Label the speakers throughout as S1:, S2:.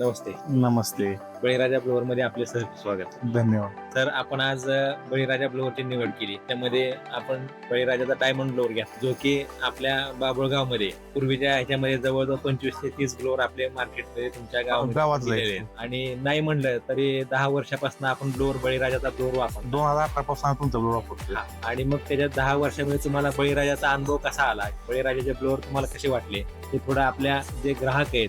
S1: नमस्ते.
S2: नमस्ते.
S1: बळीराजा ब्लोअरमध्ये आपले सर स्वागत.
S2: धन्यवाद.
S1: तर आपण आज अ, बळीराजा ब्लोअरची निवड केली. त्यामध्ये आपण बळीराजाचा डायमंड ब्लोअर घ्या जो की आपल्या बाबुळगावमध्ये पूर्वीच्या ह्याच्यामध्ये जवळजवळ पंचवीस ते तीस ब्लोअर आपले मार्केटमध्ये तुमच्या
S2: गावात जायचे.
S1: दिलेले आहेत. आणि नाही म्हणलं तरी दहा वर्षापासून आपण ब्लोअर बळीराजाचा ब्लोअर वापरतो.
S2: दोन हजार अठरा पासून तुमचा ब्लॉग वापरतोय.
S1: हा. आणि मग त्याच्यात दहा वर्षामध्ये तुम्हाला बळीराजाचा अनुभव कसा आला? बळीराजाचे ब्लोअर तुम्हाला कसे वाटले? ते थोडं आपल्या जे ग्राहक आहेत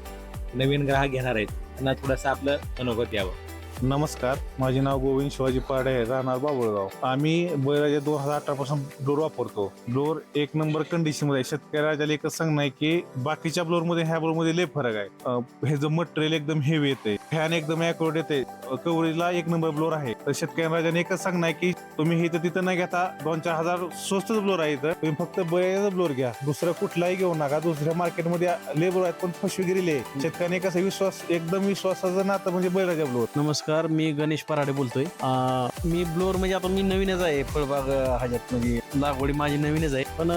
S1: नवीन ग्राहक घेणार आहेत त्यांना थोडंसं आपलं अनुभव यावं
S2: नमस्कार माझे नाव गोविंद शिवाजी पाडे राहणार बाबुळगाव. आम्ही बैराजे दोन हजार अठरा पासून ब्लोर वापरतो. ब्लोअर एक नंबर कंडिशनमध्ये आहे. शेतकऱ्याला एकच सांगणं आहे की बाकीच्या ब्लोरमध्ये ह्या ब्लोरमध्ये लय फरक आहे. हे जो मटेरियल एकदम हेवी येते फॅन एकदम अॅक्युरेट येते कवरेजला एक नंबर ब्लोर आहे. तर शेतकऱ्याला एकच सांगणं आहे की तुम्ही इथं तिथं नाही घेता दोन चार हजार स्वस्तच ब्लोर आहे इथं. तुम्ही फक्त बैराचा ब्लोर घ्या. दुसरं कुठलाही घेऊ नका. दुसऱ्या मार्केटमध्ये लेबर आहेत पण फसवेगिरी शेतकऱ्याने कसा विश्वास एकदम विश्वासाचं नातं म्हणजे बैराजा ब्लोर
S3: नमस्कार. मी गणेश पराडे बोलतोय. मी ब्लोअर म्हणजे आपण मी नवीनच आहे फळबाग अं, ह्याच्यात म्हणजे लागवडी माझी नवीनच आहे. पण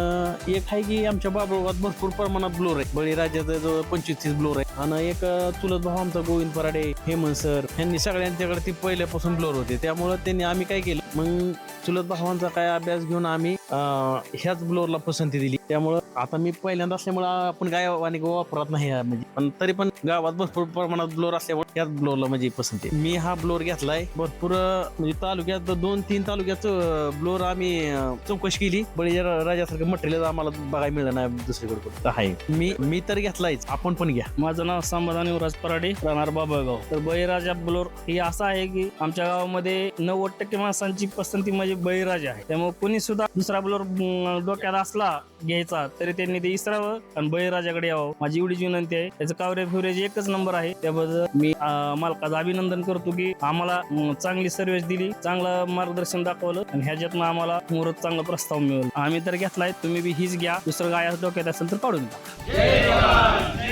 S3: एक आहे की आमच्या बाबळगावात भरपूर प्रमाणात ब्लोअर आहे. बळीराजाचा जवळ पंचवीस तीस ब्लोअर आहे. आणि एक चुलत भाऊ आमचा गोविंद पराडे हेमंत सर यांनी सगळ्यांच्याकडे ती पहिल्यापासून ब्लोअर होते. त्यामुळं त्यांनी आम्ही काय केलं मग चुलत भावांचा काय अभ्यास घेऊन आम्ही ह्याच ब्लोअरला पसंती दिली. त्यामुळं आता मी पहिल्यांदा असल्यामुळं आपण काय आणि वापरत नाही म्हणजे. पण तरी पण गावात भरपूर प्रमाणात ब्लोअर असल्यामुळे ह्याच ब्लोअरला म्हणजे पसंती मी हा ब्लोअर घेतलाय. भरपूर म्हणजे तालुक्यात दोन तीन तालुक्यात ब्लोअर आम्ही चौकशी केली. बळी राजासारखं मटेरियल आम्हाला बघायला मिळलं नाही दुसरीकडे. आहे. मी मी तर घेतलायच. आपण पण घ्या.
S4: माझं नाव समाधान युवराज पराडे राहणार बाबळगाव. तर बळीराजा ब्लोर हे असं आहे की आमच्या गावामध्ये नव्वद टक्के माणसांची पसंती म्हणजे बळीराजा आहे. त्यामुळे कोणी सुद्धा दुसरा ब्लोर डोक्यात असला घ्यायचा तरी त्यांनी ते इसरावं आणि बळीराजाकडे यावं. माझी एवढीच विनंती आहे. त्याचं कव्हरेज फिवरेज एकच नंबर आहे. त्याबद्दल मी मालकाचं अभिनंदन करतो की आम्हाला चांगली सर्व्हिस दिली. चांगलं मार्गदर्शन दाखवलं आणि ह्याच्यातनं आम्हाला मुहूर्त चांगला प्रस्ताव मिळेल. आम्ही तर घेतलाय तुम्ही बी हीच घ्या. दुसरं गाय डोक्यात असेल तर काढून द्या